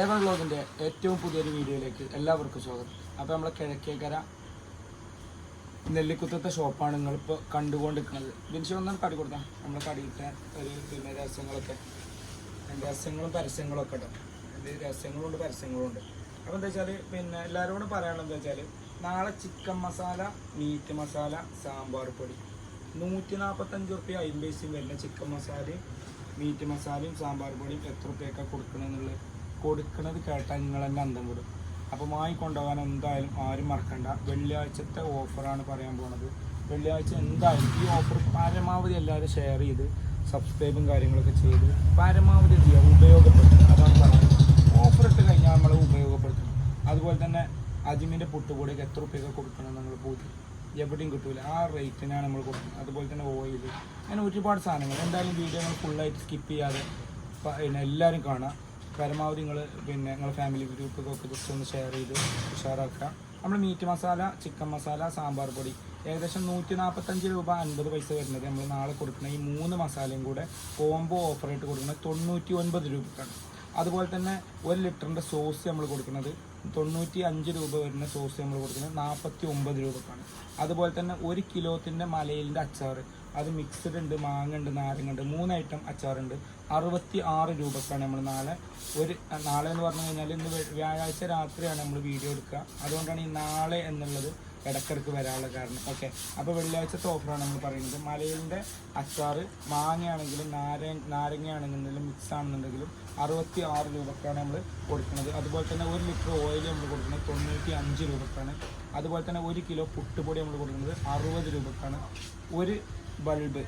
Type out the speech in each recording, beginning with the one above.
Ever വ്ളോഗിന്റെ ഏറ്റവും പുതിയൊരു വീഡിയോയിലേക്ക് എല്ലാവർക്കും സ്വാഗതം. അപ്പോൾ നമ്മളെ കിഴക്കേക്കര നെല്ലിക്കുത്തത്തെ ഷോപ്പാണ് നിങ്ങളിപ്പോൾ കണ്ടുകൊണ്ടിരിക്കുന്നത്. ബിൻഷി ഒന്നാണ് കടി കൊടുത്താൽ നമ്മളെ കടിയിട്ട ഒരു പിന്നെ രഹസ്യങ്ങളൊക്കെ. രഹസ്യങ്ങളും പരസ്യങ്ങളും ഒക്കെ ഉണ്ട് രഹസ്യങ്ങളുണ്ട് രഹസ്യങ്ങളും ഉണ്ട് പരസ്യങ്ങളും ഉണ്ട് അപ്പോൾ എന്താ വെച്ചാൽ പിന്നെ എല്ലാവരോടും പറയാനുള്ളത് എന്താ വെച്ചാൽ നാളെ ചിക്കൻ മസാല മീറ്റ് മസാല സാമ്പാർ പൊടി. നൂറ്റി നാൽപ്പത്തഞ്ച് റുപ്യ അയിമ്പേസിയും വരുന്ന ചിക്കൻ മസാലയും മീറ്റ് മസാലയും സാമ്പാർ പൊടിയും എത്ര റുപ്യൊക്കെ കൊടുക്കണമെന്നുള്ളത് കൊടുക്കുന്നത് കേട്ടാൽ നിങ്ങൾ തന്നെ അന്തം വിടും. അപ്പോൾ വാങ്ങിക്കൊണ്ടുപോകാൻ എന്തായാലും ആരും മറക്കണ്ട. വെള്ളിയാഴ്ചത്തെ ഓഫറാണ് പറയാൻ പോണത്. വെള്ളിയാഴ്ച എന്തായാലും ഈ ഓഫർ പരമാവധി എല്ലാവരും ഷെയർ ചെയ്ത് സബ്സ്ക്രൈബും കാര്യങ്ങളൊക്കെ ചെയ്ത് പരമാവധി എന്ത് ചെയ്യുക ഉപയോഗപ്പെടുത്തുക അതാണ് പറയുന്നത്. ഓഫർ ഇട്ട് കഴിഞ്ഞാൽ നമ്മൾ ഉപയോഗപ്പെടുത്തണം. അതുപോലെ തന്നെ അജിമിന്റെ പുട്ടുപൊടിയൊക്കെ എത്ര റുപ്യൊക്കെ കൊടുക്കണം നമ്മൾ പോയി എവിടെയും കിട്ടൂല. ആ റേറ്റിനാണ് നമ്മൾ കൊടുക്കുന്നത്. അതുപോലെ തന്നെ ഓയിൽ അങ്ങനെ ഒരുപാട് സാധനങ്ങൾ. എന്തായാലും വീഡിയോ നമ്മൾ ഫുള്ളായിട്ട് സ്കിപ്പ് ചെയ്യാതെ എല്ലാവരും കാണാം. പരമാവധി നിങ്ങൾ പിന്നെ നിങ്ങളുടെ ഫാമിലി ഗ്രൂപ്പൊക്കെ ജസ്റ്റ് ഒന്ന് ഷെയർ ചെയ്ത് ഉഷാറാക്കുക. നമ്മൾ മീറ്റ് മസാല ചിക്കൻ മസാല സാമ്പാർ പൊടി. ഏകദേശം നൂറ്റി നാൽപ്പത്തഞ്ച് രൂപ അൻപത് പൈസ വരുന്നത് നമ്മൾ നാളെ കൊടുക്കുന്ന ഈ മൂന്ന് മസാലയും കൂടെ കോംബോ ഓഫറായിട്ട് കൊടുക്കുന്നത് തൊണ്ണൂറ്റി ഒൻപത് രൂപക്കാണ്. അതുപോലെ തന്നെ ഒരു ലിറ്ററിന്റെ സോസ് നമ്മൾ കൊടുക്കുന്നത് തൊണ്ണൂറ്റി അഞ്ച് രൂപ വരുന്ന സോസ് നമ്മൾ കൊടുക്കുന്നത് നാൽപ്പത്തി ഒമ്പത് രൂപക്കാണ്. അതുപോലെ തന്നെ ഒരു കിലോത്തിന്റെ മലയിലിന്റെ അച്ചാർ അത് മിക്സ്ഡ് ഉണ്ട് മാങ്ങ ഉണ്ട് നാരങ്ങ ഉണ്ട് മൂന്ന് ഐറ്റം അച്ചാറുണ്ട് അറുപത്തി ആറ് രൂപക്കാണ് നമ്മൾ നാളെ ഒരു നാളെ എന്ന് പറഞ്ഞു കഴിഞ്ഞാൽ ഇന്ന് വ്യാഴാഴ്ച രാത്രിയാണ് നമ്മൾ വീഡിയോ എടുക്കുക. അതുകൊണ്ടാണ് ഈ നാളെ എന്നുള്ളത് ഇടക്കിടക്ക് വരാനുള്ള കാരണം. ഓക്കെ അപ്പോൾ വെള്ളിയാഴ്ചത്തെ ഓഫറാണ് നമ്മൾ പറയുന്നത്. മലയിലിന്റെ അച്ചാർ മാങ്ങയാണെങ്കിലും നാരങ്ങ നാരങ്ങയാണെന്നുണ്ടെങ്കിലും മിക്സ് ആണെന്നുണ്ടെങ്കിലും അറുപത്തി ആറ് രൂപക്കാണ് നമ്മൾ കൊടുക്കുന്നത്. അതുപോലെ തന്നെ ഒരു ലിറ്റർ ഓയിൽ നമ്മൾ കൊടുക്കുന്നത് തൊണ്ണൂറ്റി അഞ്ച് രൂപക്കാണ്. അതുപോലെ തന്നെ ഒരു കിലോ പുട്ടുപൊടി നമ്മൾ കൊടുക്കുന്നത് അറുപത് രൂപക്കാണ്. ഒരു ബൾബ്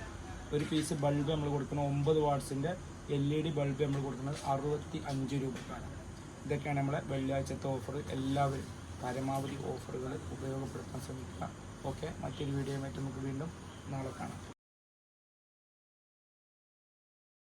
ഒരു പീസ് ബൾബ് നമ്മൾ കൊടുക്കുന്ന ഒമ്പത് വാട്ട്സിന്റെ എൽ ഇ ഡി ബൾബ് നമ്മൾ കൊടുക്കുന്നത് അറുപത്തി അഞ്ച് രൂപക്കാണ്. ഇതൊക്കെയാണ് നമ്മളെ വെള്ളിയാഴ്ചത്തെ ഓഫർ എല്ലാവരും പരമാവധി ഓഫറുകൾ ഉപയോഗപ്പെടുത്താൻ ശ്രമിക്കുക. ഓക്കെ മറ്റൊരു വീഡിയോയുമായിട്ട് നമുക്ക് വീണ്ടും നാളെ കാണാം.